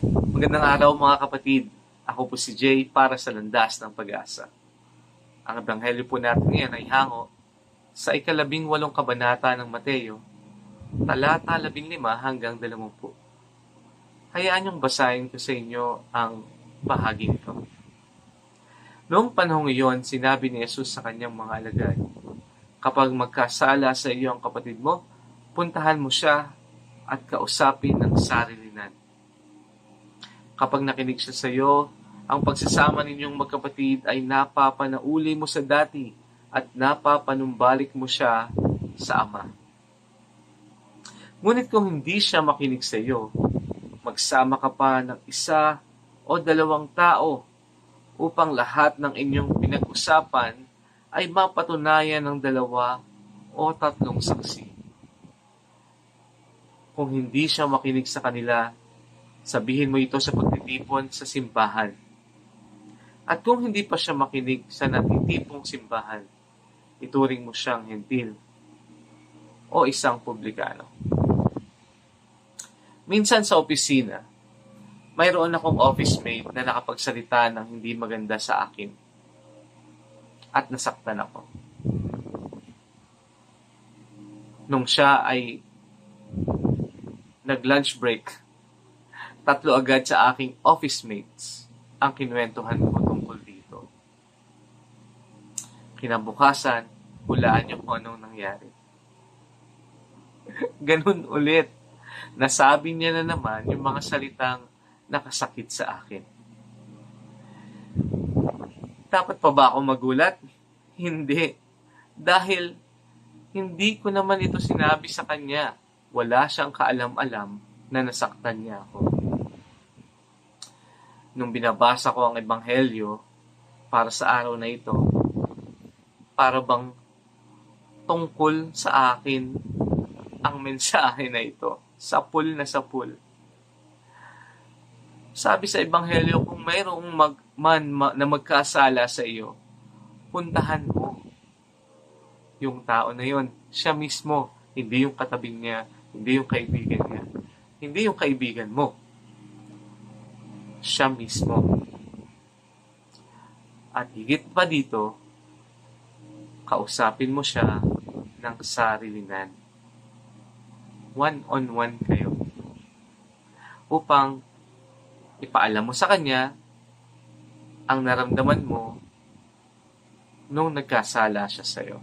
Magandang araw mga kapatid. Ako po si Jay para sa Landas ng Pag-asa. Ang ebanghelyo po natin ngayon ay hango sa ikalabing walong kabanata ng Mateo, talata labing lima hanggang dalawampu. Hayaan niyong basahin ko sa inyo ang bahagi nito. Noong panahong iyon, sinabi ni Jesus sa kanyang mga alagad, Kapag magkasala sa iyo ang kapatid mo, puntahan mo siya at kausapin ng sarilinan. Kapag nakinig siya sa iyo, ang pagsasama ninyong magkapatid ay napapanauli mo sa dati at napapanumbalik mo siya sa Ama. Ngunit kung hindi siya makinig sa iyo, magsama ka pa ng isa o dalawang tao upang lahat ng inyong pinag-usapan ay mapatunayan ng dalawa o tatlong saksi. Kung hindi siya makinig sa kanila, sabihin mo ito sa pagtitipon sa simbahan. At kung hindi pa siya makinig sa natitipong simbahan, ituring mo siyang hentil o isang publikano. Minsan sa opisina, mayroon akong office mate na nakapagsalita ng hindi maganda sa akin at nasaktan ako. Nung siya ay nag-lunch break, tatlo agad sa aking office mates ang kinwentuhan ko tungkol dito. Kinabukasan, hulaan niyo kung anong nangyari. Ganun ulit. Nasabi niya na naman yung mga salitang nakasakit sa akin. Dapat pa ba ako magulat? Hindi. Dahil hindi ko naman ito sinabi sa kanya. Wala siyang kaalam-alam na nasaktan niya ako. Nung binabasa ko ang ebanghelyo para sa araw na ito, para bang tungkol sa akin ang mensahe na ito. Sapul na sapul. Sabi sa ebanghelyo, kung mayroong mag, man ma, na magkasala sa iyo, puntahan mo yung tao na yon. Siya mismo, hindi yung katabing niya, hindi yung kaibigan niya, hindi yung kaibigan mo. Siya mismo. At higit pa dito, kausapin mo siya ng sarilinan. One-on-one kayo. Upang ipaalam mo sa kanya ang naramdaman mo nung nagkasala siya sa iyo.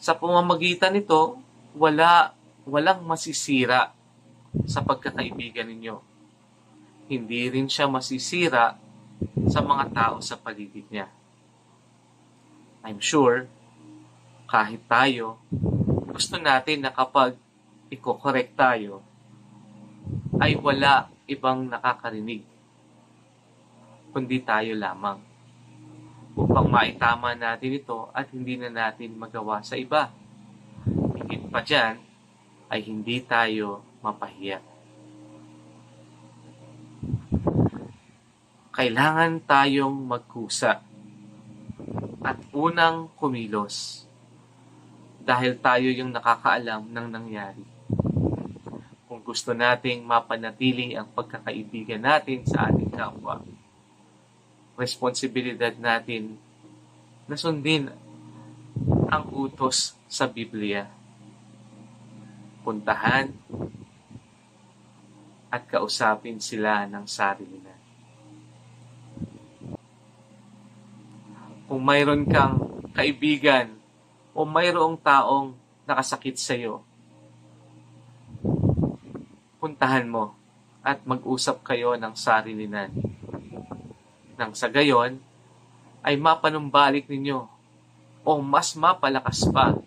Sa pamamagitan nito, wala walang masisira sa pagkakaibigan ninyo. Hindi rin siya masisira sa mga tao sa paligid niya. I'm sure, kahit tayo, gusto natin na kapag iko-correct tayo, ay wala ibang nakakarinig kundi tayo lamang upang maitama natin ito at hindi na natin magawa sa iba. Higit pa dyan ay hindi tayo mapahiya. Kailangan tayong magkusa at unang kumilos dahil tayo yung nakakaalam ng nangyari. Kung gusto nating mapanatili ang pagkakaibigan natin sa ating kapwa, responsibilidad natin na sundin ang utos sa Biblia. Puntahan at kausapin sila ng sarili na. Kung mayroon kang kaibigan o mayroong taong nakasakit sa iyo, puntahan mo at mag-usap kayo ng sarilinan nang sa gayon ay mapanumbalik ninyo o mas mapalakas pa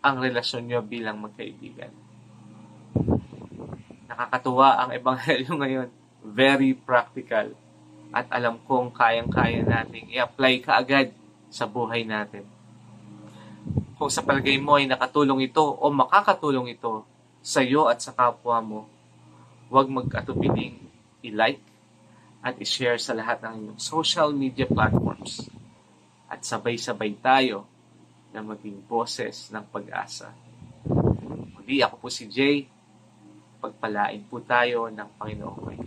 ang relasyon nyo bilang magkaibigan. Nakakatuwa ang ebanghelyo ngayon. Very practical. At alam kong kayang-kaya nating i-apply kaagad sa buhay natin. Kung sa palagay mo ay nakatulong ito o makakatulong ito sa iyo at sa kapwa mo, huwag mag-atubiling i-like, at i-share sa lahat ng inyong social media platforms. At sabay-sabay tayo na maging boses ng pag-asa. Muli ako po si Jay Pagpalain po tayo ng Panginoong may